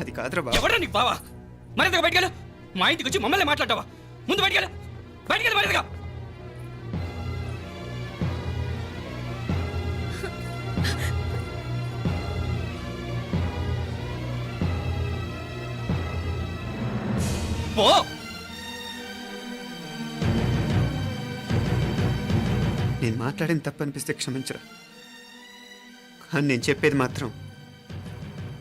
అది కాదురా బాబు. ఎవరా నీకు బావా? మరింతగా బయటకెళ్ళు మా ఇంటికి వచ్చి మమ్మల్ని మాట్లాడతావా? ముందు బయటకెళ్ళు బయటకెళ్ళు మరింతగా. పో. నేను మాట్లాడిన తప్పు అనిపిస్తే క్షమించరా. కానీ నేను చెప్పేది మాత్రం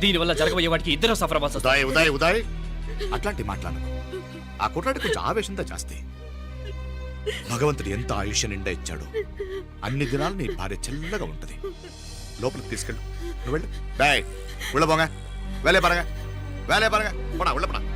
దీనివల్ల జరగబోయే వాటికి ఇద్దరు సఫర్ అవ్వాల్సి వస్తుంది. ఉదయ్ ఉదయ్ ఉదయ్. అట్లాంటి మాట్లాడను ఆ కుట్రాడి కొంచెం ఆవేశంతో జాస్తి భగవంతుడు ఎంత ఆయుష్య నిండా ఇచ్చాడు. అన్ని దినాలు నీ భార్య చల్లగా ఉంటది. లోపలికి తీసుకెళ్ళు. నువ్వు వెళ్ళు. బాయ్. ఉళ్ళబోగా వేలే పరగా. వేలే పరగా. పోనా ఉళ్ళపడా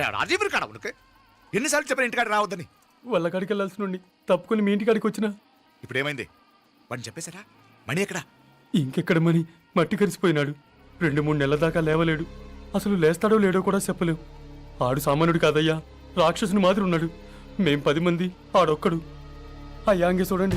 రాజీవ్ కాడ ఉనకే? ఎన్నిసార్లు చెప్పిన ఇంటికాడ రావద్దని? వాళ్ళ కాడికి వెళ్ళాల్సిన నుండి తప్పుకొని మీ ఇంటి కాడికి వచ్చినా? ఇప్పుడు ఏమైంది వాడిని చెప్పేశారా మణి ఎక్కడా? ఇంకెక్కడ మని మట్టి కరిసిపోయినాడు. రెండు మూడు నెలల దాకా లేవలేడు. అసలు లేస్తాడో లేడో కూడా చెప్పలేం. ఆడు సామాన్యుడు కాదయ్యా. రాక్షసుని మాదిరి ఉన్నాడు. మేం పది మంది ఆడొక్కడు. అయ్యా అంగే చూడండి.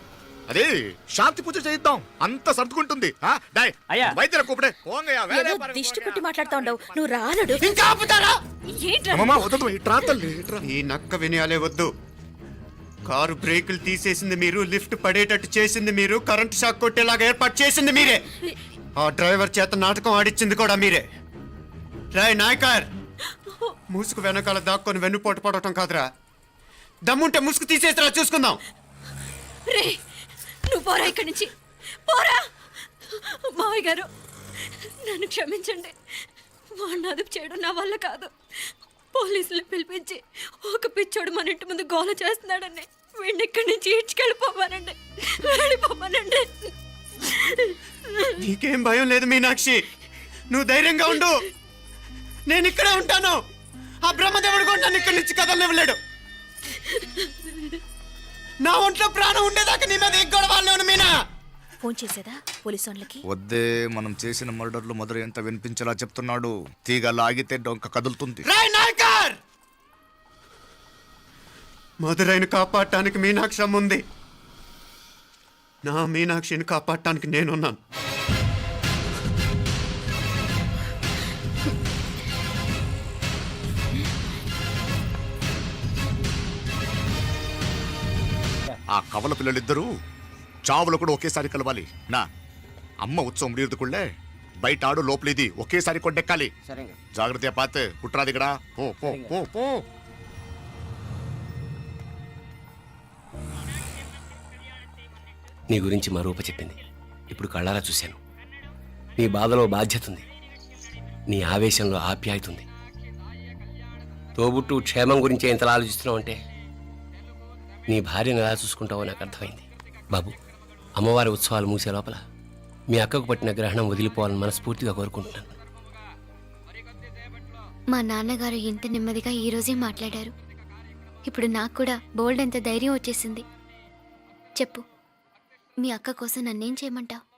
అదే శాంతి పూజ చేయిద్దాం. అంత సర్దుకుంటుంది. అయ్యా. వైద్యుల కూపడే. ఏదో దిష్టి. పెట్టి మాట్లాడుతా ఉండవు. నువ్వు రానడు. ఇంకా ఆపుతారా? ఏంట్రా? అమ్మమ్మ వద్దు ఇట్రా తల్లి ఇట్రా ఈ నక్క వినయాలే వద్దు. కారు బ్రేకులు తీసేసింది మీరు లిఫ్ట్ పడేటట్టు చేసింది మీరు కరెంట్ షాక్ కొట్టేలాగా ఏర్పాటు చేసింది మీరే. ఆ డ్రైవర్ చేత నాటకం ఆడిచ్చింది కూడా మీరే. రాయ్ నాయకర్ ముసుగు వెనకాల దాక్కొని వెన్నుపోటు పడటం కాదురా. దమ్ముంటే ముసుగు తీసేసిరా చూసుకుందాం. రే నువ్వు పోరా ఇక్కడి నుంచి. పోరా! మావయ్య గారు నన్ను క్షమించండి. వాడిని అదుపు చేయడం నా వల్ల కాదు. పోలీసులు పిలిపించి ఒక పిచ్చోడు మన ఇంటి ముందు గోల చేస్తున్నాడని వీడిని ఇక్కడి నుంచి ఈడ్చుకెళ్ళిపోమానండి వెళ్ళిపోమానండి నీకేం భయం లేదు మీనాక్షి? నువ్వు ధైర్యంగా ఉండు. నేను ఇక్కడే ఉంటాను. ఆ బ్రహ్మదేవుడు కూడా నన్ను ఇక్కడి నుంచి కదలనివ్వలేడు. నా ఒంట్లో ప్రాణం ఉండేదాకా నీ మీద ఎగ్గొడ వాళ్ళు మీనా. ఫోన్ చేసేదా పోలీసు వాళ్ళకి? వద్దే మనం చేసిన మర్డర్లు మొదలు ఎంత వినిపించేలా చెప్తున్నాడు. తీగ లాగితే డొంక కదులుతుంది. మధురైని కాపాడటానికి మీనాక్షి ఉంది నా మీనాక్షిని కాపాడటానికి నేనున్నాను. ఆ కవల పిల్లలిద్దరూ చావులు కూడా ఒకేసారి కలవాలి. నా అమ్మ ఉత్సవం ముడియదుకుళ్ళే బయట ఆడు లోపలిది ఒకేసారి కొట్టెక్కాలి జాగ్రత్త పాత్ కుట్రాదిగడా పో పో పో పో. నీ గురించి మా రూప చెప్పింది. ఇప్పుడు కళ్ళారా చూశాను. నీ బాధలో బాధ్యత ఉంది. నీ ఆవేశంలో ఆప్యాయత ఉంది. తోబుట్టు క్షేమం గురించి ఎంతలా ఆలోచిస్తున్నావు అంటే నీ భార్యను ఎలా చూసుకుంటావో నాకు అర్థమైంది. బాబు అమ్మవారి ఉత్సవాలు మూసే లోపల మీ అక్కకు పట్టిన గ్రహణం వదిలిపోవాలని మనస్ఫూర్తిగా కోరుకుంటున్నాను. మా నాన్నగారు ఇంత నెమ్మదిగా ఈ రోజే మాట్లాడారు. ఇప్పుడు నాకు కూడా బోల్డ్ ఎంత ధైర్యం వచ్చేసింది. చెప్పు మీ అక్క కోసం నన్నేం చేయమంటావు?